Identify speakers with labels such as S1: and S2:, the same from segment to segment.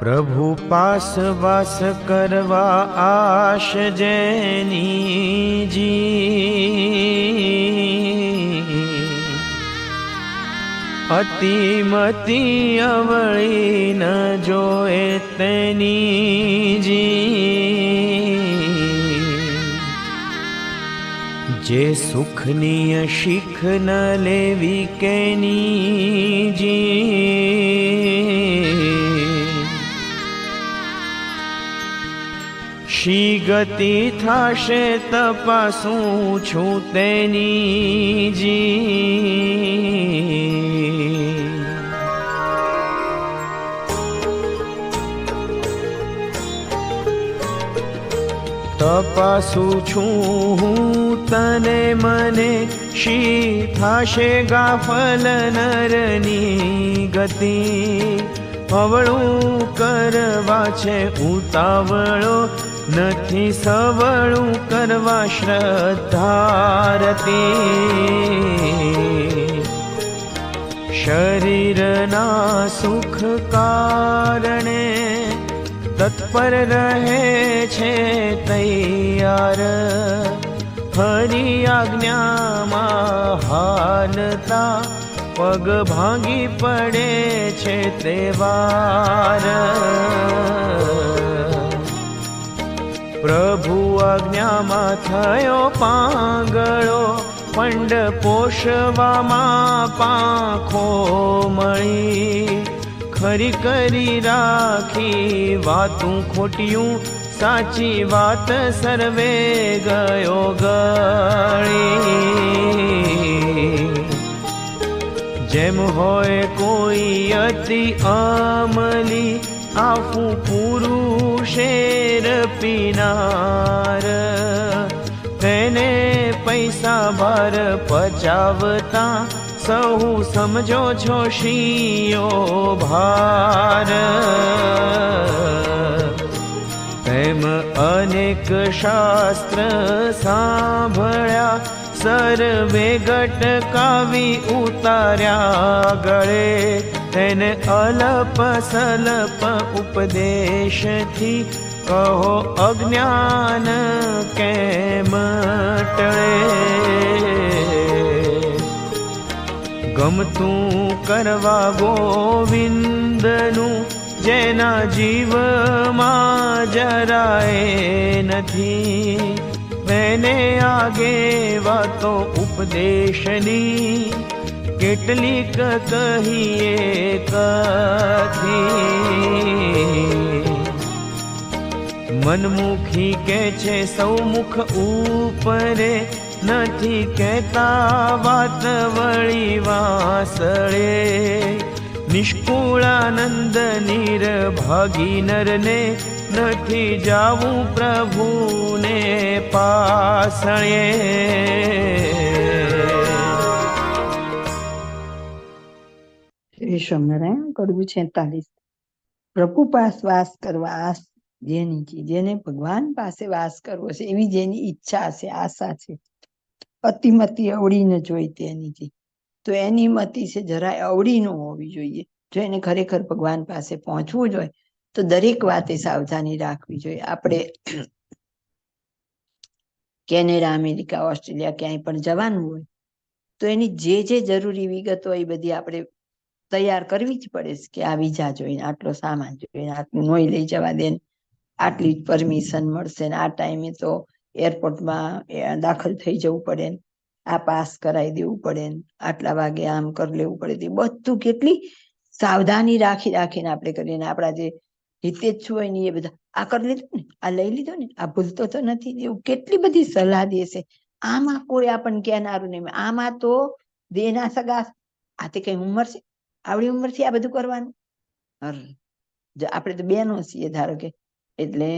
S1: પ્રભુ પાસ વાસ કરવા આશ જેની જી અતિમતિ અવળી ન જોએ તેની જી જે સુખની શીખ ન લેવી કેની શી ગતિ થાશે તપાસું છું તેની જી. તપાસું છું હું તને મને શી થાશે ગાફલ નરની ગતિ? અવળું કરવા છે ઉતાવળો નથી સવળું કરવા શ્રદ્ધારતી. શરીરના સુખ કારણે તત્પર રહે છે તૈયાર. હરી આજ્ઞામાં હાલતા પગ ભાંગી પડે છે તે વાર પ્રભુ આજ્ઞામાં થયો પાંગળો પંડ પોષવામાં પાંખો મળી. ખરી કરી રાખી વાતું ખોટિયું, સાચી વાત સર્વે ગયો ગળી. જેમ હોય કોઈ અતિ અમલી આફું પૂરું શેર પીનાર તેને પૈસા ભાર પચાવતા સહુ સમજો છો શિયો ભાર તેમ અનેક શાસ્ત્ર સાંભળ્યા સર્વે ગટકાવી ઉતાર્યા ગળે તેને અલપ સલપ ઉપદેશથી કહો અજ્ઞાન કેમ ટળે? ગમતું કરવા ગોવિંદનું જેના જીવમાં જરાય નથી મેને આગે વાતો ઉપદેશની કેટલીક કહીએ કથી? મનમુખી કે છે સૌ મુખ ઉપરે? નથી કહેતા વાત વળી વાસળે? નિષ્કુળાનંદ નીર ભાગી નરને? નથી જાવું પ્રભુને પાસળે
S2: સ્વામિનારાયણ કરવું છેતાલીસ. પ્રભુ પાસ વાસ કરવા આસ જેની છે જેને ભગવાન પાસે વાસ કરવો છે, એવી જેની ઈચ્છા છે, આશા છે. અતિમતી અવળી ન જોઈ તેની છે તો એની મતિ છે જરાય અવળી ન હોવી જોઈએ. જો એને ખરેખર ભગવાન પાસે પહોંચવું જોઈએ તો દરેક વાતે સાવધાની રાખવી જોઈએ. આપણે કેનેડા, અમેરિકા, ઓસ્ટ્રેલિયા ક્યાંય પણ જવાનું હોય, તો એની જે જે જરૂરી વિગત હોય એ બધી આપણે તૈયાર કરવી જ પડે છે કે આ વિઝા જોઈને, આટલો સામાન જોઈને, આટલું નોઈ લઈ જવા દે આટલી જ પરમિશન મળશે ને આ ટાઈમે તો એરપોર્ટમાં દાખલ થઈ જવું પડે ને, આ પાસ કરાવી દેવું પડે ને, આટલા વાગે આમ કરી લેવું પડે બધું કેટલી સાવધાની રાખી રાખીને આપણે કરીને આપણા જે હિતેચ્છ હોય ને એ બધા, આ કરી લીધું ને, આ લઈ લીધું ને, આ ભૂલતો તો નથી એવું કેટલી બધી સલાહ દેશે આમાં કોઈ આપણને કહેનારું નહીં, આમાં તો દેના સગા, આ તે કઈ ઉંમર છે? આવડી ઉંમરથી આ બધું કરવાનું? જો આપણે તો બેનો છીએ ધારો કે, એટલે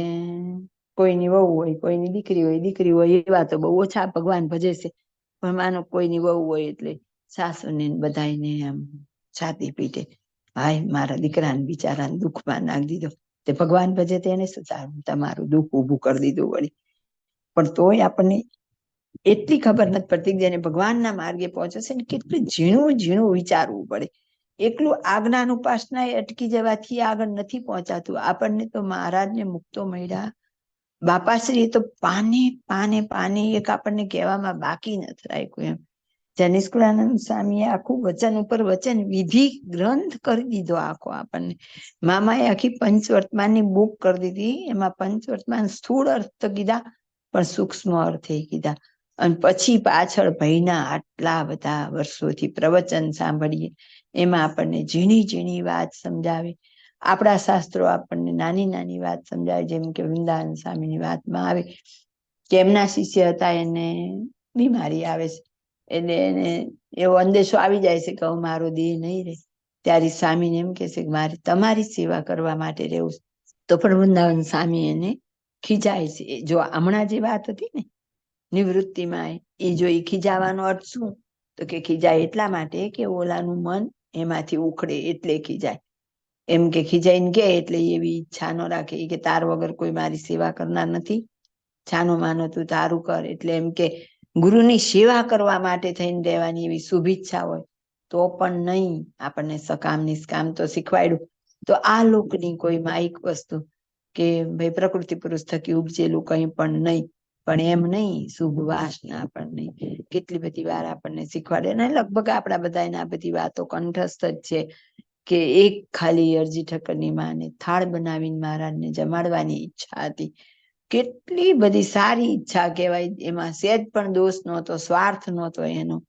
S2: કોઈની વહુ હોય, કોઈની દીકરી હોય દીકરી હોય એવા તો બહુ ઓછા ભગવાન ભજે છે. પણ માનો કોઈની વહુ હોય એટલે સાસુને ને બધાયને આમ છાતી પીટે. હાય મારા દીકરાને બિચારાને દુઃખમાં નાખી દીધો. તે ભગવાન ભજે તેને શું સારું? તમારું દુઃખ ઊભું કરી દીધું વળી. પણ તોય આપણને એટલી ખબર નથી પડતી જેને ભગવાનના માર્ગે પહોંચે છે ને, કેટલું ઝીણું ઝીણું વિચારવું પડે. એકલું આજ્ઞાન ઉપાસના અટકી જવાથી આગળ નથી પહોંચાતું. આપણને તો મહારાજને મુક્તો મળ્યા. બાપાશ્રી તો પાને પાને પાને એક આપણને કહેવામાં બાકી નથી રાખ્યું એમ. જનિષ્કુળાનંદ સ્વામીએ આખું વચન ઉપર વચન વિધિ ગ્રંથ કરી દીધો આખો આપણને. મામાએ આખી પંચવર્તમાનની બુક કરી દીધી. એમાં પંચવર્તમાન સ્થૂળ અર્થ કીધા, પણ સૂક્ષ્મ અર્થે કીધા. અને પછી પાછળ ભયના આટલા બધા વર્ષોથી પ્રવચન સાંભળીએ. એમાં આપણને ઝીણી ઝીણી વાત સમજાવે. આપણા શાસ્ત્રો આપણને નાની નાની વાત સમજાવે, જેમ કે વૃંદાવન સ્વામીની વાતમાં આવે કે એમના શિષ્ય હતા, એને બીમારી આવે છે. એટલે એને એવો અંદેશો આવી જાય છે કે, હું મારો દેહ નહીં રહે. ત્યારે સ્વામીને એમ કે છે કે, મારે તમારી સેવા કરવા માટે રહેવું. તો પણ વૃંદાવન સ્વામી એને ખીજાય છે. જો હમણાં જે વાત હતી ને, નિવૃત્તિમાં એ જો એ ખીજાવાનો અર્થ શું? તો કે ખીજાય એટલા માટે કે ઓલાનું મન એમાંથી ઉખડે એટલે ખીજાય. એમ કે ખીજાઈને કે એટલે એવી ઈચ્છા ન રાખે. કે તાર વગર કોઈ મારી સેવા કરનાર નથી. છાનો માનો તું તારું કર. એટલે એમ કે ગુરુની સેવા કરવા માટે થઈને રહેવાની એવી શુભિચ્છા હોય તો પણ નહીં. આપણને સકામ નિષ્કામ તો શીખવાડ્યું. તો આ લોકની કોઈ માઇક વસ્તુ કે ભાઈ પ્રકૃતિ પુરુષ થકી ઉપજેલું કંઈ પણ નહીં. પણ એમ નહીં, શુભ વાસના આપણને. કેટલી બધી વાર આપણને શીખવાડે. અને લગભગ આપણા બધાને આ બધી વાતો કંઠસ્થ જ છે કે એક ખાલી અરજી ઠક્કરની માને થાળ બનાવીને મહારાજને જમાડવાની ઈચ્છા હતી. કેટલી બધી સારી ઈચ્છા કહેવાય. એમાં સહેજ પણ દોષ નહોતો, સ્વાર્થ નહોતો એનો.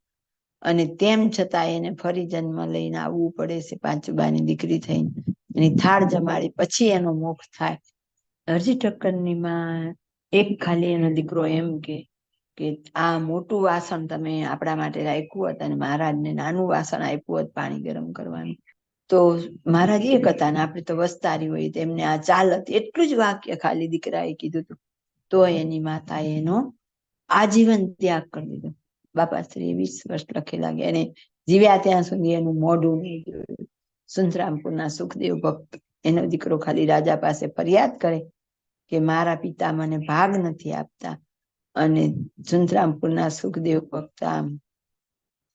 S2: અને તેમ છતાં એને ફરી જન્મ લઈને આવવું પડે છે પાંચુબાની દીકરી થઈને. એની થાળ જમાડી પછી એનો મોખ થાય. અરજી ઠક્કરની માં એક ખાલી એનો દીકરો એમ કે કે આ મોટું વાસણ તમે આપણા માટે રાખ્યું હતું અને મહારાજને નાનું વાસણ આપ્યું હતું પાણી ગરમ કરવાનું. તો મહારાજ એક હતા ને, આપણે તો વસ્તારી હોય તો એમને આ ચાલત એટલું જ વાક્ય ખાલી દીકરાએ કીધું હતું. તો એની માતાએ એનો આજીવન ત્યાગ કરી દીધો. બાપાશ્રી વીસ વર્ષ લખેલા એને જીવ્યા ત્યાં સુધી એનું મોઢું નહીં જોયું. સુંદરામપુરના સુખદેવ ભક્ત એનો દીકરો ખાલી રાજા પાસે ફરિયાદ કરે કે મારા પિતા મને ભાગ નથી આપતા અને સુંદરામપુરના સુખદેવ ભક્ત આમ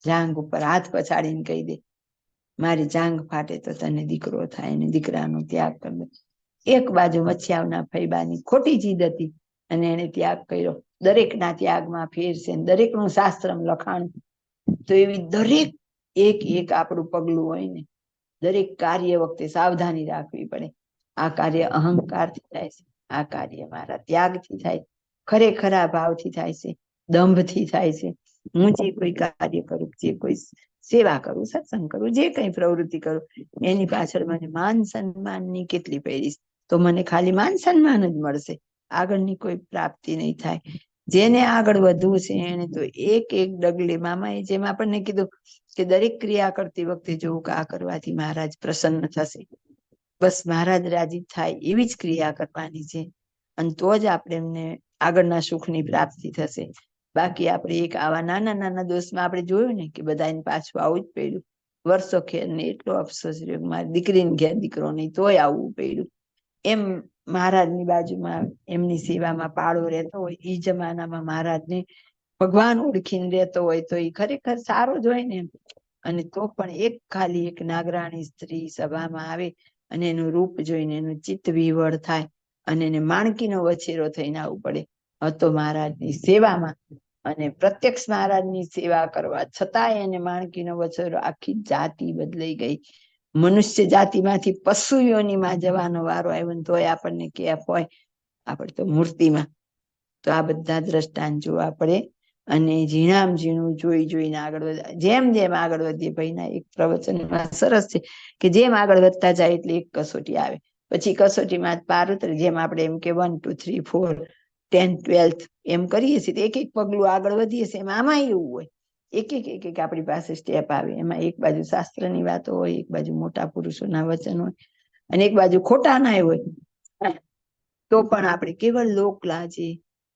S2: જાંગ ઉપર હાથ પછાડીને કહી દે, મારી જાંગ ફાટે તો તને દીકરો થાય અને દીકરાનો ત્યાગ કરી દે. એક બાજુ મચ્છિયાવના ફૈબાની ખોટી જીદ હતી અને એને ત્યાગ કર્યો. દરેકના ત્યાગમાં ફેર છે ને દરેકનું શાસ્ત્રમ લખાણ. તો એવી દરેક એક એક આપણું પગલું હોય ને, દરેક કાર્ય વખતે સાવધાની રાખવી પડે. આ કાર્ય અહંકારથી થાય છે. આ કાર્ય મારા ત્યાગથી થાય, ખરેખરા ભાવથી થાય છે, દંભથી થાય છે. હું જે કોઈ કાર્ય કરું, જે કોઈ સેવા કરું, સત્સંગ કરું, જે કઈ પ્રવૃત્તિ કરું, એની પાછળ મને માન સન્માનની કેટલી પહેરીશ તો મને ખાલી માન સન્માન જ મળશે. આગળની કોઈ પ્રાપ્તિ નહીં થાય. જેને આગળ વધવું છે એને તો એક એક ડગલે મામાએ જેમ આપણને કીધું કે દરેક ક્રિયા કરતી વખતે જોવું કે આ કરવાથી મહારાજ પ્રસન્ન થશે. બસ મહારાજ રાજી થાય એવી જ ક્રિયા કરવાની છે. અને તો જ આપણે એમને આગળના સુખની પ્રાપ્તિ થશે. બાકી આપણે એક આવા નાના નાના દોષમાં આપણે જોયું ને કે બધાને પાછું આવું જ પડ્યું. વર્ષો ખેર ને એટલો અફસોસ રહ્યો મારી દીકરીને ઘેર દીકરો નહીં તોય આવવું પડ્યું. એમ મહારાજની બાજુમાં એમની સેવામાં પાળો રહેતો હોય એ જમાનામાં મહારાજને ભગવાન ઓળખીને રહેતો હોય તો એ ખરેખર સારો જ હોય ને અને તો પણ એક ખાલી એક નાગરાણી સ્ત્રી સભામાં આવે અને એનું રૂપ જોઈને એનું ચિત્ત વિવળ થાય અને એને માણકીનો વછેરો થઈને આવવું પડે. હતો મહારાજની સેવામાં અને પ્રત્યક્ષ મહારાજની સેવા કરવા છતાંય એને માણકીનો વછેરો આખી જાતિ બદલાઈ ગઈ. મનુષ્ય જાતિમાંથી પશુઓનીમાં જવાનો વારો આવ્યો ને તોય આપણને કે હોય. આપણે તો મૂર્તિમાં. તો આ બધા દ્રષ્ટાંત જોવા પડે. અને ઝીણામ ઝીણું જોઈ જોઈને આગળ વધે. જેમ જેમ આગળ વધીએ ભાઈના એક પ્રવચનમાં સરસ છે કે જેમ આગળ વધતા જાય એટલે એક કસોટી આવે. પછી કસોટીમાં પાર ઉતરે જેમ આપણે એમ કે one two three four ten twelfth એમ કરીએ છીએ એક એક પગલું આગળ વધીએ છીએ. એમાં આમાં એવું હોય. એક એક એક એક આપણી પાસે સ્ટેપ આવે. એમાં એક બાજુ શાસ્ત્રની વાતો હોય, એક બાજુ મોટા પુરુષોના વચન હોય અને એક બાજુ ખોટા ના હોય. તો પણ આપણે કેવળ લોક લાજે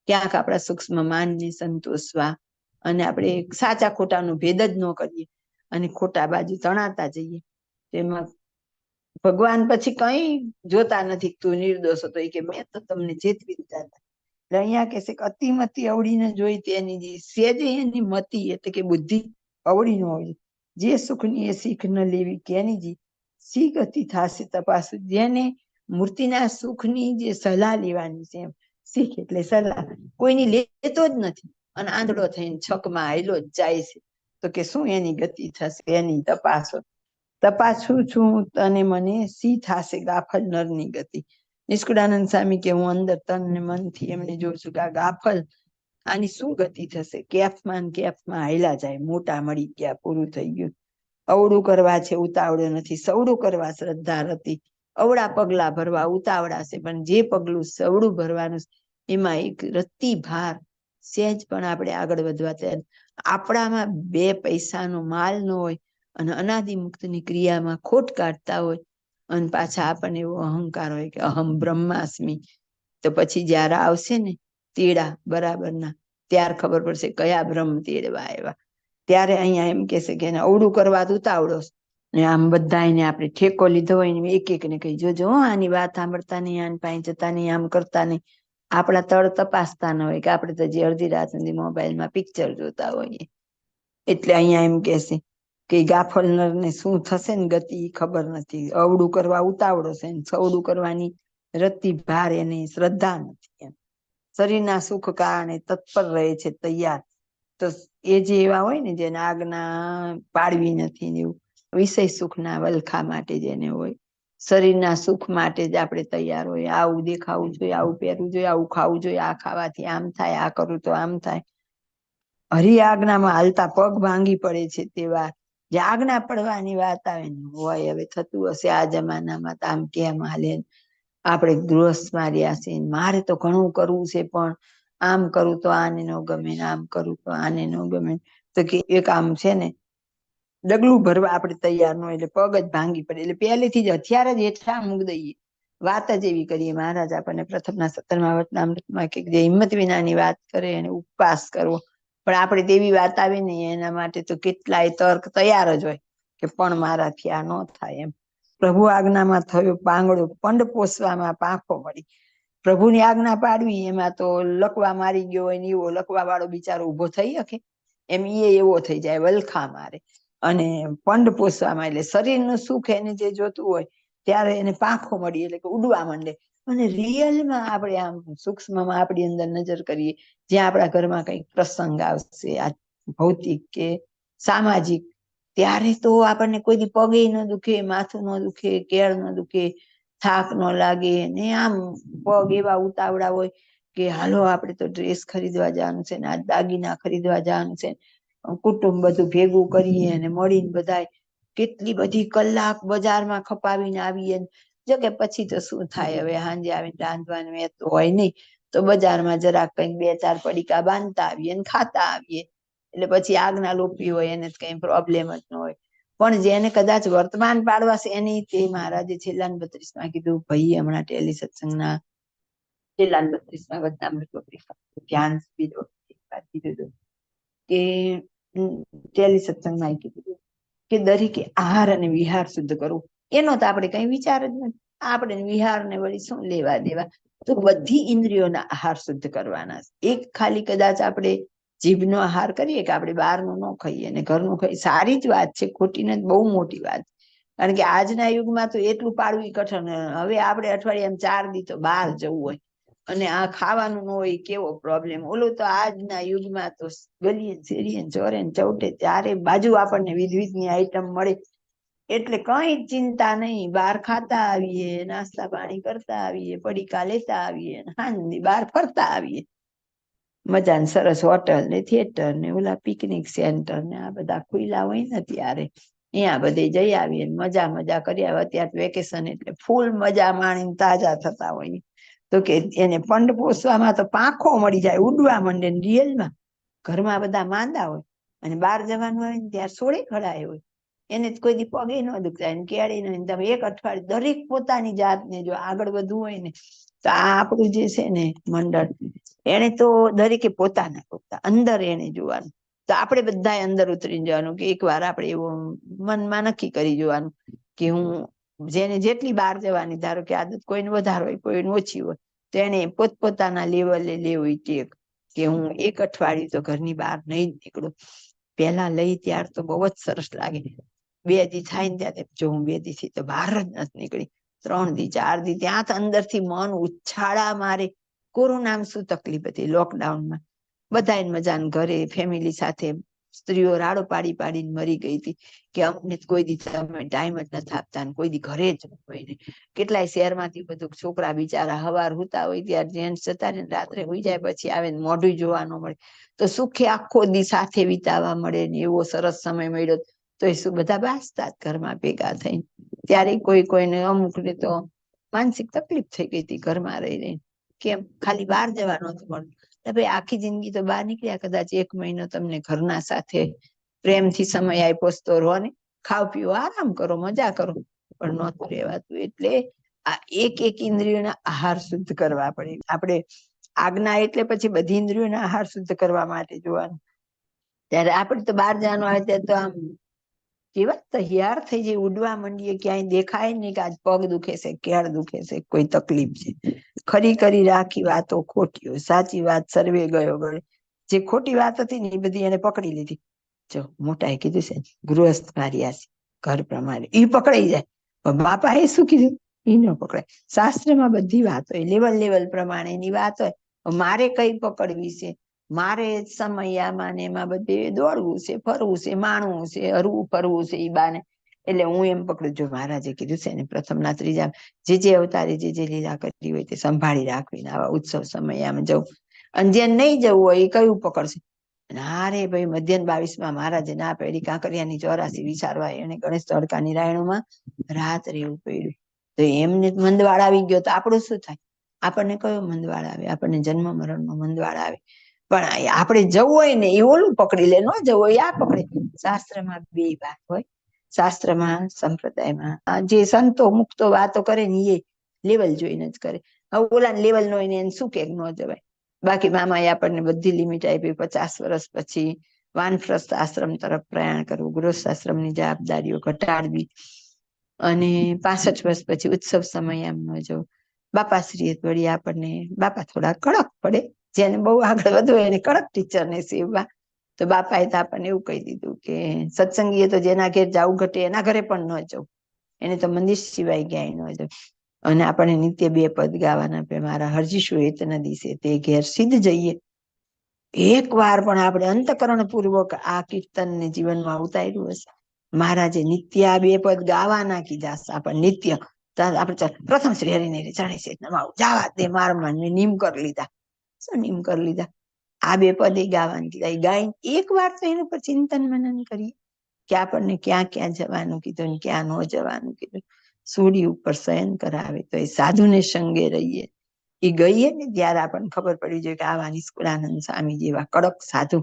S2: ક્યાંક આપણા સૂક્ષ્મ માનને સંતોષવા? અને આપણે સાચા ખોટાનો ભેદ જ ન કરીએ અને ખોટા બાજુ તણાતા જઈએ. તેમાં ભગવાન પછી કઈ જોતા નથી, તું નિર્દોષ હતો કે મેં તો તમને જેતવી દીધા હતા. અહીંયા કે છે અતિમતી અવળીને જોઈ તેની જે સેજે એની મતિ એટલે કે બુદ્ધિ અવળી ન હોય. જે સુખની એ શીખ ન લેવી કેની જી સી ગતિ થાશે તપાસ. જેને મૂર્તિના સુખની જે સલાહ લેવાની છે એમ શીખ એટલે સલાહ. કોઈની લેતો જ નથી. અને આંધળો થઈને છકમાં આયલો જ જાય છે. તો કે શું એની ગતિ થશે? એની તપાસો. તપાસું છું તને મને સી થશે ગાફલ નરની ગતિ? નિષ્કુળાનંદ સ્વામી કે હું અંદર તન મનથી એમને જોઉં છું કે ગાફલ આની શું ગતિ થશે? કેફમાં કેફમાં હાયલા જાય. મોટા મળી ગયા, પૂરું થઈ ગયું. અવળું કરવા છે, ઉતાવળો નથી. સવડું કરવા શ્રદ્ધા હતી અવળા પગલા ભરવા ઉતાવળા છે. પણ જે પગલું સવડું ભરવાનું એમાં એક રત્તી સહેજ પણ આપણે આગળ વધવા આપણામાં બે પૈસાનો માલ ન હોય અને અનાદિ મુક્તની ક્રિયામાં ખોટ કાઢતા હોય અને પાછા આપણને એવો અહંકાર હોય કે અહમ બ્રહ્માસ્મી. તો પછી જ્યારે આવશે ને તેડા બરાબરના, ત્યાર ખબર પડશે કયા બ્રહ્મ તેડવા આવ્યા. ત્યારે અહીંયા એમ કહેશે કે એને અવડું કરવા તો ઉતાવળો ને આમ બધા એને આપણે ઠેકો લીધો હોય એક એક ને કહી, જોજો આની વાત સાંભળતા નહીં, આની પાસે જતા નહીં, આમ કરતા નહીં. આપણા તળ તપાસતા ન હોય કે આપણે તો જે અડધી રાત સુધી મોબાઈલમાં પિક્ચર જોતા હોઈએ. એટલે અહીંયા એમ કહેશે કે ગાફલનર ને શું થશે ને ગતિ ખબર નથી. અવડું કરવા ઉતાવળો છે ને સવડું કરવાની રતિ ભાર એની શ્રદ્ધા નથી એમ. શરીરના સુખ કારણે તત્પર રહે છે, તૈયાર. તો એ જે એવા હોય ને જેને આજ્ઞા પાડવી નથી એવું, વિષય સુખના વલખા માટે જેને હોય શરીરના સુખ માટે જ આપણે તૈયાર હોય. આવું દેખાવું જોઈએ આવું પહેરવું જોઈએ આવું ખાવું જોઈએ આ ખાવાથી આમ થાય આ કરું તો આમ થાય. હરી આજ્ઞામાં હાલતા પગ ભાંગી પડે છે તેવા. જે આજ્ઞા પડવાની વાત આવે ને હોય હવે થતું હશે આ જમાનામાં તો આમ કેમ હાલે આપણે ગૃહસ્થ માર્યા છે મારે તો ઘણું કરવું છે પણ આમ કરું તો આને ન ગમે ને આમ કરું તો આને ન ગમે તો કે એક આમ છે ને ડગલું ભરવા આપણે તૈયાર ન એટલે પગ જ ભાંગી પડે. એટલે પહેલેથી જ હથિયાર જ હેઠા મૂકી દઈએ. વાત જ એવી કરીએ મહારાજ આપણને પ્રથમના સત્તરમાં વચનામૃતમાં કે જે હિંમત વિનાની વાત કરે એને ઉપવાસ કરવો. પણ આપણે તેવી વાત આવે ને એના માટે તો કેટલાય તર્ક તૈયાર જ હોય કે પણ મારાથી આ ન થાય એમ. પ્રભુ આજ્ઞામાં થયો પાંગડો પંડ પોસવામાં પાંખો મળી પ્રભુની આજ્ઞા પાડવી એમાં તો લકવા મારી ગયો હોય ને એવો લકવા વાળો બિચારો ઊભો થઈ શકે. એમ એ એવો થઈ જાય, વલખા મારે. અને પંડ પોસવામાં એટલે શરીરનું સુખ એને જે જોતું હોય, ત્યારે એને પાંખો મળી એટલે કે ઉડવા માંડે. અને રિયલમાં આપણે આમ સૂક્ષ્મમાં આપણી અંદર નજર કરીએ, જ્યાં આપણા ઘરમાં કંઈક પ્રસંગ આવશે, આ ભૌતિક કે સામાજિક, ત્યારે તો આપણને કોઈ દી પગે ન દુખે, માથું ન દુખે, કેળ ન દુખે, થાક ન લાગે, ને આમ પગ એવા ઉતાવળા હોય કે, હાલો, આપણે તો ડ્રેસ ખરીદવા જવાનું છે ને આ દાગીના ખરીદવા જવાનું છે કુટુંબ બધું ભેગું કરીએ અને મળીને બધાય કેટલી બધી કલાક બજારમાં ખપાવીને આવીએ જો કે પછી તો શું થાય, હવે સાંજે આવીને રાંધવાનું એ તો હોય નહીં. તો બજારમાં જરાક કંઈક બે ચાર પડીકા બાંધતા આવીએ ને ખાતા આવીએ. એટલે પછી આગના લોપી હોય એને કઈ પ્રોબ્લેમ જ ન હોય. પણ જેને કદાચ વર્તમાન પાડવા છે એની તે મહારાજે છેલ્લા બત્રીસમાં કીધું, ભાઈ, હમણાં ટેલી સત્સંગના છેલ્લા બત્રીસમાં બધા ધ્યાન કીધું કે ટેલી સત્સંગમાં કીધું કે દરેકે આહાર અને વિહાર શુદ્ધ કરવું. એનો તો આપણે કઈ વિચાર જ નથી. આપણે વિહારને વળી શું લેવા દેવા? તો બધી ઇન્દ્રિયોના આહાર શુદ્ધ કરવાના એક ખાલી કદાચ આપણે જીભનો આહાર કરીએ કે આપણે બહારનું ન ખાઈએ અને ઘરનું ખાઈએ. સારી જ વાત છે, ખોટી નથી, બહુ મોટી વાત. કારણ કે આજના યુગમાં તો એટલું પાડવું કઠણ. હવે આપણે અઠવાડિયામાં ચાર દી તો બહાર જવું હોય. અને આ ખાવાનું ન હોય કેવો પ્રોબ્લેમ ઓલું તો આજના યુગમાં તો ગલીએ શેરીએ ચોરે ચૌટે ચારે બાજુ આપણને વિધવિધની આઈટમ મળે. એટલે કઈ ચિંતા નહીં. બહાર ખાતા આવીએ, નાસ્તા પાણી કરતા આવીએ, પડીકા લેતા આવીએ હાંજની બહાર ફરતા આવીએ. મજાને સરસ હોટલ ને થિયેટર ને ઓલા પિકનિક સેન્ટર ને આ બધા ખુલ્લા હોય ને ત્યારે. અહીંયા બધે જઈ આવીએ મજા મજા કરી આવે અત્યારે વેકેશન એટલે ફૂલ મજા માણીને તાજા થતા હોય તો કે એને પંડ પોસવામાં તો પાંખો મળી જાય ઉડવા માંડે રિયલમાં ઘરમાં બધા માંદા હોય અને બહાર જવાનું હોય ને ત્યાં સોળે ખડાય હોય. એને કોઈ દી પગે ન દુખતા ને કેળે નહીં તમે એક અઠવાડિયે દરેક પોતાની જાતને જો આગળ વધવું હોય ને તો આ આપણું જે છે ને મંડળ એને તો દરેકે પોતાના પોતા, અંદર એને જોવાનું. તો આપણે બધા અંદર ઉતરીને જવાનું કે એકવાર આપણે એવું મનમાં નક્કી કરી જોવાનું કે હું જેને જેટલી બહાર જવાની, ધારો કે આદત કોઈને વધારે હોય, કોઈને ઓછી હોય, તો એને પોતપોતાના લેવલે લેવી ટેક કે હું એક અઠવાડિયું તો ઘરની બહાર નહીં નીકળું. પેલા લઈ ત્યાર તો બહુ જ સરસ લાગે. બે દી થાય ને ત્યારે જો હું બે દી થી તો બહાર જ નથી નીકળી. ત્રણ દી, ચાર દી, ત્યાં તો અંદરથી મન ઉછાળા મારે. કોરોનામાં શું તકલીફ હતી? લોકડાઉનમાં બધા મજાને ઘરે ફેમિલી સાથે સ્ત્રીઓ રાડો પાડી પાડીને મરી ગઈ હતી કે અમને કોઈ દી તમે ટાઈમ જ નથી આપતા કોઈ દી ઘરે જ હોય ને. કેટલાય શહેરમાંથી બધું છોકરા બિચારા હવાર હુતા હોય ત્યારે જેન્ટ્સ જતા ને રાત્રે હોઈ જાય પછી આવે ને મોઢું જોવા ન મળે. તો સુખે આખો દી સાથે વિતાવા મળે ને એવો સરસ સમય મળ્યો તો એ શું બધા બાસતા ઘરમાં ભેગા થઈને. ત્યારે કોઈ કોઈને અમુક ને તો માનસિક તકલીફ થઈ ગઈ હતી ઘરમાં રહી રહી કેમ? ખાલી બહાર જવાનું હતું પણ ભાઈ, આખી જિંદગી તો બહાર નીકળ્યા. કદાચ એક મહિનો તમને ઘરના સાથે પ્રેમથી સમય આપ્યો તો રહો ને ખાવ પીવો, આરામ કરો, મજા કરો. પણ નહોતું રહેવાતું. એટલે આ એક એક ઇન્દ્રિયોના આહાર શુદ્ધ કરવા પડે. આપણે આજ્ઞા એટલે પછી બધી ઇન્દ્રિયોના આહાર શુદ્ધ કરવા માટે જોવાનું. ત્યારે આપણે તો બહાર જવાનું આવે ત્યારે તો આમ કેવા તૈયાર થઈ જાય ઉડવા માંડીએ. ક્યાંય દેખાય નહીં કે આજ પગ દુખે છે ક્યાર દુખે છે. કોઈ તકલીફ છે. ખરી કરી રાખી વાતો ખોટી સાચી વાત સર્વે ગયો ગળે જે ખોટી વાત હતી ને એ બધી એને પકડી લીધી. જો મોટાએ કીધું છે ગૃહસ્થ માર્યા છે ઘર પ્રમાણે. એ પકડાઈ જાય. બાપા એ શું કીધું? એ ન પકડાય. શાસ્ત્રમાં બધી વાત હોય, લેવલ લેવલ પ્રમાણેની વાત હોય. મારે કઈ પકડવી છે? મારે સમયામાં ને એમાં બધે દોડવું છે, ફરવું છે, માણવું છે, હરવું ફરવું છે ઈ બાને. એટલે હું એમ પકડું, જો મહારાજે કીધું છે ને, પ્રથમ ના ત્રીજા જે જે અવતારે, જે જે લીલા કરી હોય તે સંભાળી રાખવી આવા ઉત્સવ સમયમાં જવું. અને જે નહીં જવું હોય એ કયું પકડશે? ના રે ભાઈ મધ્યન બાવીસમાં મહારાજે ના પેડી, કાંકરિયાની ચોરાસી વિચારવા એને ગણેશ તડકા નિરાયણોમાં રાત રહેવું પડ્યું. તો એમને મંદવાળ આવી ગયો તો આપણું શું થાય? આપણને કયો મંદવાળ આવે? આપણને જન્મ મરણ નો મંદવાળ આવે. પણ આપણે જવું હોય ને એ ઓલું પકડી લે, ન જવું હોય આ પકડે. શાસ્ત્રમાં બે વાત હોય. શાસ્ત્રમાં, સંપ્રદાયમાં. જે સંતો મુક્તો વાતો કરે ને એ લેવલ જોઈને જ કરે. હવે ઓલા લેવલ નો એને શું કે ન જવાય? બાકી મામાએ આપણને બધી લિમિટ આપી, પચાસ વર્ષ પછી વાનપ્રસ્થ આશ્રમ તરફ પ્રયાણ કરવું, ગૃહસ્થ આશ્રમની જવાબદારીઓ ઘટાડવી અને પાસઠ વર્ષ પછી ઉત્સવ સમય એમ ન જવું. બાપાશ્રીએ વળી આપણને, બાપા થોડા કડક પડે. જેને બહુ આગળ વધુ એને કડક ટીચર ને સેવવા. તો બાપાએ તો આપણને એવું કહી દીધું કે સત્સંગીએ તો જેના ઘેર જવું ઘટે, એના ઘરે પણ ન જવું એને તો મંદિર સિવાય ક્યાંય ન જવું અને આપણે નિત્ય બે પદ ગાવાના પે મારા હરજીશું હેતના દિવસે તે ઘેર સિદ્ધ જઈએ. એક વાર પણ આપણે અંતકરણ પૂર્વક આ કીર્તન ને જીવનમાં ઉતાર્યું હશે. મહારાજે નિત્ય આ બે પદ ગાવાના કીધા આપણે નિત્ય ત્યાં આપણે પ્રથમ શ્રી હરિને ચણે છે જાવા દે મારમાં ને નીમ કરી લીધા. શું નીમ કરી લીધા? આ બે પદે ગાવાની કીધા એ એક વાર તો એના પર ચિંતન મનન કરીએ કે આપણને ક્યાં ક્યાં જવાનું કીધું ને ક્યાં ન જવાનું કીધું સુડી ઉપર શયન કરાવે તો એ સાધુને સંગે રહીએ એ ગઈએ ને ત્યારે આપણને ખબર પડી જોઈએ કે આવા નિષ્કુળાનંદ સ્વામી જેવા કડક સાધુ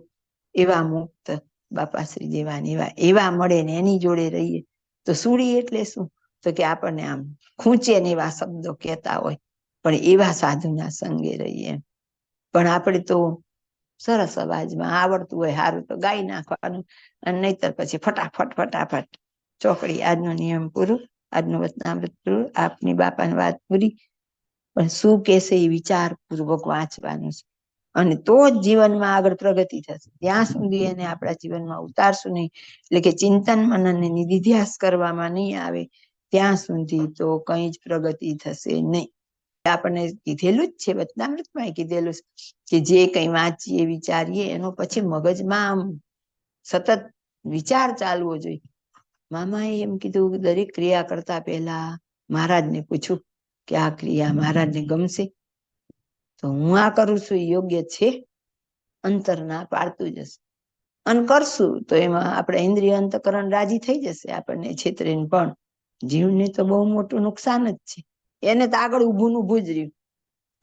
S2: એવા મુક્ત બાપાશ્રી જેવા એવા એવા મળે ને એની જોડે રહીએ તો સુડી એટલે શું તો કે આપણને આમ ખૂંચે ને એવા શબ્દો કહેતા હોય પણ એવા સાધુના સંગે રહીએ પણ આપણે તો સરસ અવાજમાં આવડતું હોય સારું તો ગાઈ નાખવાનું અને નહીતર પછી ફટાફટ ફટાફટ. ચોકડી, આજનો નિયમ પૂરું. આજનું વચનામૃત પૂરું. આપની બાપાની વાત પૂરી. પણ શું કહેશે એ વિચારપૂર્વક વાંચવાનું છે. અને તો જ જીવનમાં આગળ પ્રગતિ થશે. ત્યાં સુધી એને આપણા જીવનમાં ઉતારશું નહીં. એટલે કે ચિંતન મનન અને નિધિધ્યાસ કરવામાં નહીં આવે. ત્યાં સુધી તો કઈ જ પ્રગતિ થશે નહીં. આપણને કીધેલું જ છે, વચનામૃતમાં કીધેલું કે જે કઈ વાંચીએ, વિચારીએ, એનો પછી મગજમાં આમ સતત વિચાર ચાલવો જોઈએ. મામાએ એમ કીધું દરેક ક્રિયા કરતા પહેલા મહારાજને પૂછું કે આ ક્રિયા મહારાજને ગમશે? તો હું આ કરું છું યોગ્ય છે? અંતર ના પાડતું જશે. અને કરશું તો એમાં આપણે ઇન્દ્રિય અંતકરણ રાજી થઈ જશે આપણને છેતરીને પણ. જીવને તો બહુ મોટું નુકસાન જ છે. એને તો આગળ ઉભું ઉભું જ રહ્યું.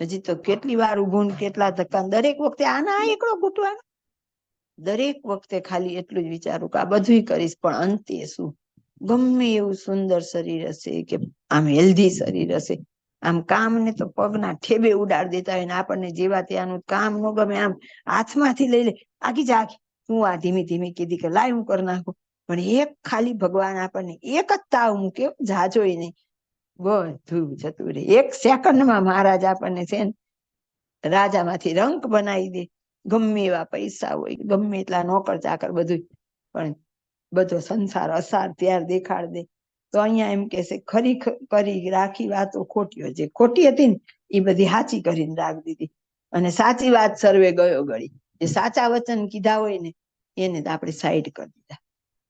S2: હજી તો કેટલી વાર ઉભું કેટલા ધક્કા દરેક વખતે આના એકડો ઘૂંટવાનો. દરેક વખતે ખાલી એટલું જ વિચારું કે આ બધું કરીશ, પણ અંતે શું? ગમે એવું સુંદર શરીર હશે કે આમ હેલ્ધી શરીર હશે. આમ કામ ને તો પગના ઠેબે ઉડાડ દેતા હોય ને આપણને જેવા ત્યાંનું કામ ન ગમે આમ હાથમાંથી લઈ લે. આખી જા. હું આ ધીમી ધીમી કીધી કે લાય હું કરી નાખું. પણ એક ખાલી ભગવાન આપણને એક જ તાવ મૂકે જાજોય નહીં. બધું જતું રહે. એક સેકન્ડમાં મહારાજ આપણને છે ને રાજામાંથી રંક બનાવી દે. ગમે એવા પૈસા હોય, ગમે એટલા નોકર ચાકર બધું પણ બધો સંસાર અસાર ત્યાર દેખાડ દે. તો અહીંયા એમ કે ખરી કરી રાખી વાતો ખોટીઓ જે ખોટી હતી ને, એ બધી સાચી કરીને રાખ દીધી. અને સાચી વાત સર્વે ગયો ગળી. જે સાચા વચન કીધા હોય ને, એને તો આપણે સાઈડ કરી દીધા.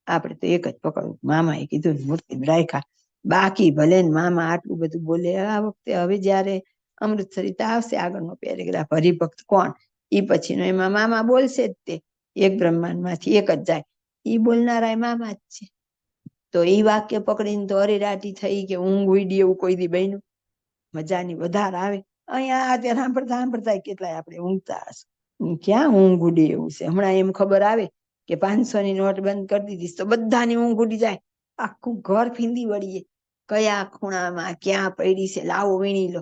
S2: આપણે તો એક જ પકડવું મામાએ કીધું મૂર્તિ રાખ્યા. બાકી ભલે મામા આટલું બધું બોલે આ વખતે, હવે જયારે અમૃત સરિતા આવશે આગળનો પેરેગ્રાફ, હરિભક્ત કોણ? એ પછીનો, એમાં મામા બોલશે જ તે, એક બ્રહ્માંડમાંથી એક જ જાય. એ બોલનારા મામા જ છે. તો એ વાક્ય પકડીને તો અરેરાટી થઈ કે ઊંઘ ઉડી એવું કોઈ દી બન્યું. મજાની વધારે આવે. અહીંયા અત્યારે સાંભળતા સાંભળતા કેટલાય આપણે ઊંઘતા હશે. ક્યાં ઊંઘ ઉડી એવું છે? હમણાં એમ ખબર આવે કે પાંચસો ની નોટ બંધ કરી દીધી તો બધાની ઊંઘ ઉડી જાય. આખું ઘર ફીંદી વળીએ. કયા ખૂણામાં ક્યાં પડી છે, લાવો વીણી લો.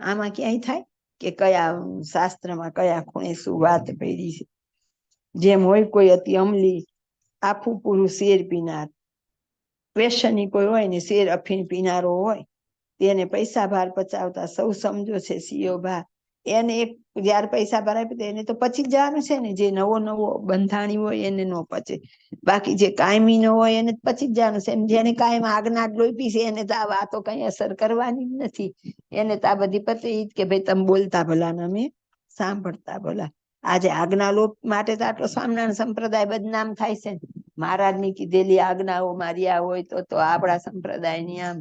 S2: આમાં ક્યાંય થાય કે કયા શાસ્ત્રમાં કયા ખૂણે શું વાત પડી છે? જેમ હોય કોઈ અતિ અમલી આખું પૂરું શેર પીનાર. વેસની કોઈ હોય ને શેર અફીણ પીનારો હોય, તેને પૈસા ભાર પચાવતા સૌ સમજો છે સીઓ ભાર એને જયારે પૈસા ભરાય એને તો પચી જવાનું છે ને, જે નવો નવો બંધાણી હોય એને નો પચે. બાકી જે કાયમી નો હોય એને પચી જવાનું છે. જેને કાયમ આગના લોપી છે, એને તો આ વાતો કઈ અસર કરવાની નથી. એને તો આ બધી પતે કે ભાઈ તમે બોલતા ભલા ને અમે સાંભળતા ભલા. આજે આજ્ઞા લોપ માટે તો આટલો સ્વામિનારાયણ સંપ્રદાય બદનામ થાય છે ને. મહારાજની કીધેલી આજ્ઞાઓ માર્યા હોય તો તો આપણા સંપ્રદાયની આમ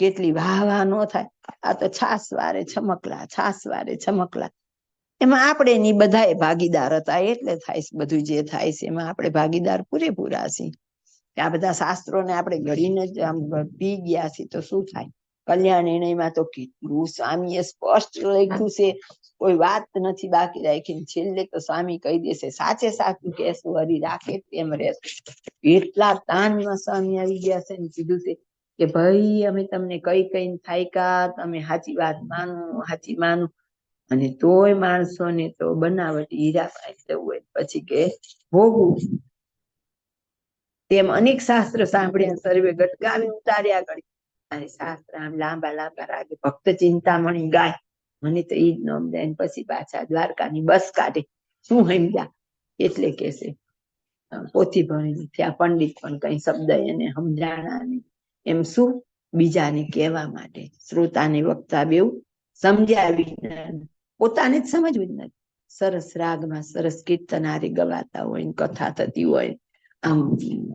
S2: કેટલી વાહ વાહ નો થાય. આ તો છાસ વારે છમકલા, છાસ વારે છમકલા. એમાં આપણે ની બધાએ ભાગીદાર હતા, એટલે થાય છે બધું જે થાય છે, એમાં આપણે ભાગીદાર પૂરેપૂરા છીએ. આ બધા શાસ્ત્રોને આપણે ઘડીને જ આમ પી ગયા છીએ, તો શું થાય? કલ્યાણ નિર્ણયમાં તો કેટલું સ્વામીએ સ્પષ્ટ લખ્યું છે. કોઈ વાત નથી બાકી રાખી છેલ્લે તો સ્વામી કહી દેશે, સાચે સાચું કહેશું, હરી રાખે તેમ રહેશે. એટલા તાનમાં સ્વામી આવી ગયા છે ને કીધું છે કે ભાઈ અમે તમને કઈ કઈ થાયકા તમે સાચી વાત માનો, સાચી માનો. અને તોય માણસોને તો બનાવટ હીરા પાઈ જવું હોય પછી કે ભોગવું. તેમ અનેક શાસ્ત્ર સાંભળ્યા, સર્વે ગટકાવી ઉતાર્યા કરી. અને શાસ્ત્ર આમ લાંબા લાંબા રાગે, ભક્ત ચિંતામણી ગાય. મને તો ઈ જ ન સમજાય ને પછી પાછા દ્વારકાની બસ કાઢે. શું સમજ્યા એટલે કેસે છે, પોથી ભણી થયા પંડિત પણ કઈ શબ્દ એને સમજાણા નહીં. એમ શું બીજાને કહેવા માટે? શ્રોતાને વક્તા બેવું સમજાવી પોતાને જ સમજવું નથી. સરસ રાગમાં સરસ કીર્તન આરે ગવાતા હોય કથા થતી હોય. આમ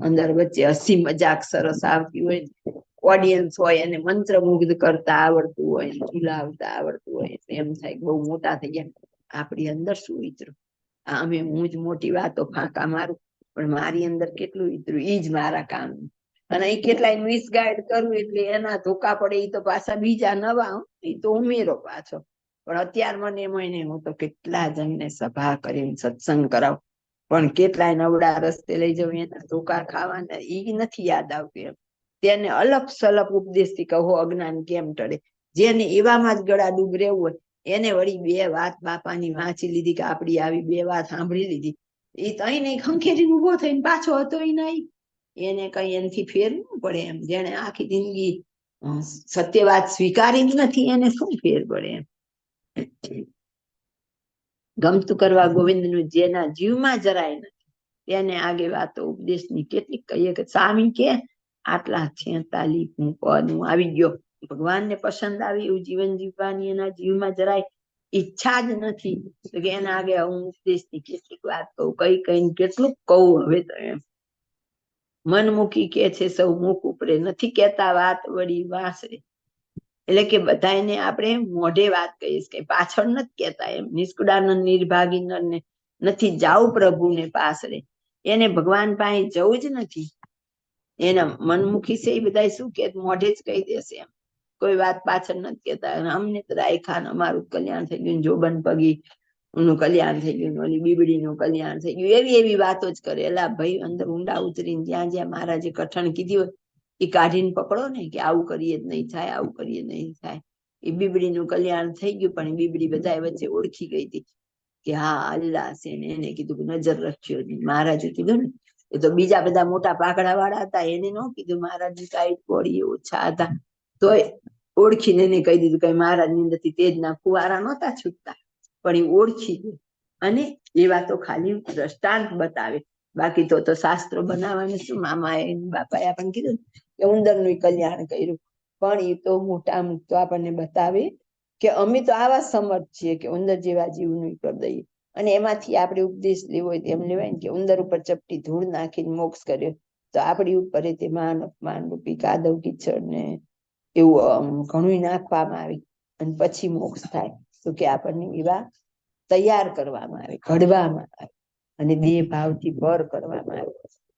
S2: અંદર વચ્ચે હસી મજાક સરસ આવતી હોય ઓડિયન્સ હોય એને મંત્રમુગ્ધ કરતા આવડતું હોય ઝુલાવતા આવડતું હોય એમ થાય બહુ મોટા થઈ ગયા. આપણી અંદર શું વિતરું અમે હું જ મોટી વાતો ફાંકા મારું, પણ મારી અંદર કેટલું વિતરું એ જ મારા કામ અને એ કેટલાય મિસગાઈડ કરું એટલે એના ધોકા પડે એ તો પાછા બીજા નવા એ તો ઉમેરો પાછો. પણ અત્યાર મને એમ હું તો કેટલા જણને સભા કરીને સત્સંગ કરાવ. પણ કેટલાય નવડા રસ્તે લઈ જવું એના ધોકા ખાવાના એ નથી યાદ આવતું એમ. તેને અલગ સલપ ઉપદેશથી કહો અજ્ઞાન કેમ ટળે? જેને એવામાં જ ગળા ડૂબ રહેવું હોય, એને વળી બે વાત બાપાની વાંચી લીધી કે આપડી આવી બે વાત સાંભળી લીધી. એ તો અહીં નહીં ખંખેરી ઊભો થઈને પાછો હતો ઈ નહીં. એને કઈ એનથી ફેર ન પડે એમ. જેને આખી જિંદગી અ, સત્ય વાત સ્વીકારી જ નથી એને શું ફેર પડે એમ? ગમતું કરવા ગોવિંદનું જેના જીવમાં જરાય નથી તેને આગે વાતો ઉપદેશની કેટલીક કહીએ કે સ્વામી કે આટલા છેતાલી હું પદ હું આવી ગયો. ભગવાનને પસંદ આવી એવું જીવન જીવવાની એના જીવમાં જરાય ઈચ્છા જ નથી. એના આગે હું ઉપદેશની કેટલીક વાત કહું કઈ કઈ કેટલું કહું હવે તો એમ. મન મૂકી કે છે, સૌ મુખ ઉપરે. નથી કેતા વાત વળી વાસરે એટલે કે બધાયને આપણે મોઢે વાત કહીશ કે પાછળ નથી કેતા એમ. નિષ્કુળાનંદ નિર્ભાગી નરને નથી જાવ પ્રભુને પાસરે એને ભગવાન પાસે જવું જ નથી. એના મનમુખી છે એ બધા શું કે, મોઢે જ કહી દેશે એમ. કોઈ વાત પાછળ નથી કેતા અમને તો રાયખા ને અમારું કલ્યાણ થઈ ગયું. જોબન પગી નું કલ્યાણ થઈ ગયું, ઓલી બીબડીનું કલ્યાણ થઈ ગયું. એવી એવી વાતો જ કરે. એલા ભાઈ, અંદર ઊંડા ઉતરીને જ્યાં જ્યાં મહારાજે કઠણ કીધી હોય, એ કાઢીને પકડો ને કે આવું કરીએ જ નહીં થાય, આવું કરીએ નહીં થાય. એ બીબડી નું કલ્યાણ થઈ ગયું, પણ બીબડી બધા વચ્ચે ઓળખી ગઈ હતી કે હા, અલ્લાહ છે ને એને કીધું કે નજર રખ્યો મહારાજે કીધું ને, એ તો બીજા બધા મોટા પાકડા વાળા હતા, એને ન કીધું મહારાજની કાંઈ બોડી ઓછા હતા. તોય ઓળખીને એને કહી દીધું કે મહારાજની અંદર તેજ ના ફુવારા નહોતા છૂટતા. પણ એ ઓળખી ગઈ. અને એવા તો ખાલી દ્રષ્ટાંત બતાવે. બાકી તો તો શાસ્ત્રો બનાવવાનું શું? મામા એ બાપાએ આપણને કીધું કે ઉંદરનું કલ્યાણ કર્યું. પણ એ તો મોટા અમુક તો આપણને બતાવે કે અમે તો આવા સમર્થ છીએ કે ઉંદર જેવા જીવનું કરી દઈએ. અને એમાંથી આપણે ઉપદેશ લેવો હોય એમ લેવાય ને કે ઉંદર ઉપર ચપટી ધૂળ નાખીને મોક્ષ કર્યો. તો આપણી ઉપર તે માન અપમાન રૂપી કાદવ કીચડ ને એવું ઘણું નાખવામાં આવે. અને પછી મોક્ષ થાય. તો કે આપણને એવા તૈયાર કરવામાં આવે, ઘડવામાં આવે અને દેહ ભાવથી ભર કરવામાં આવે.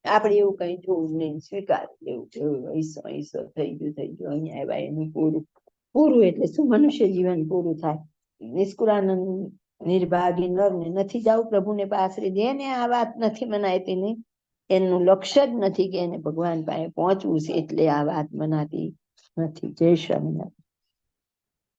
S2: આપણે એવું કઈ જોવું નહીં, સ્વીકાર લેવું જોયું અહીસો અહીસો થઈ ગયું થઈ ગયું. અહીંયા આવ્યા, એનું પૂરું. પૂરું એટલે શું? મનુષ્ય જીવન પૂરું થાય. નિષ્કુળાનંદ, નિર્ભાગી નર ને નથી જવું, પ્રભુને પાસરે ને આ વાત નથી મનાતી ને એનું લક્ષ્ય જ નથી કે એને ભગવાન પાસે પહોંચવું છે એટલે આ વાત મનાતી નથી. જય સ્વામિનારાયણ.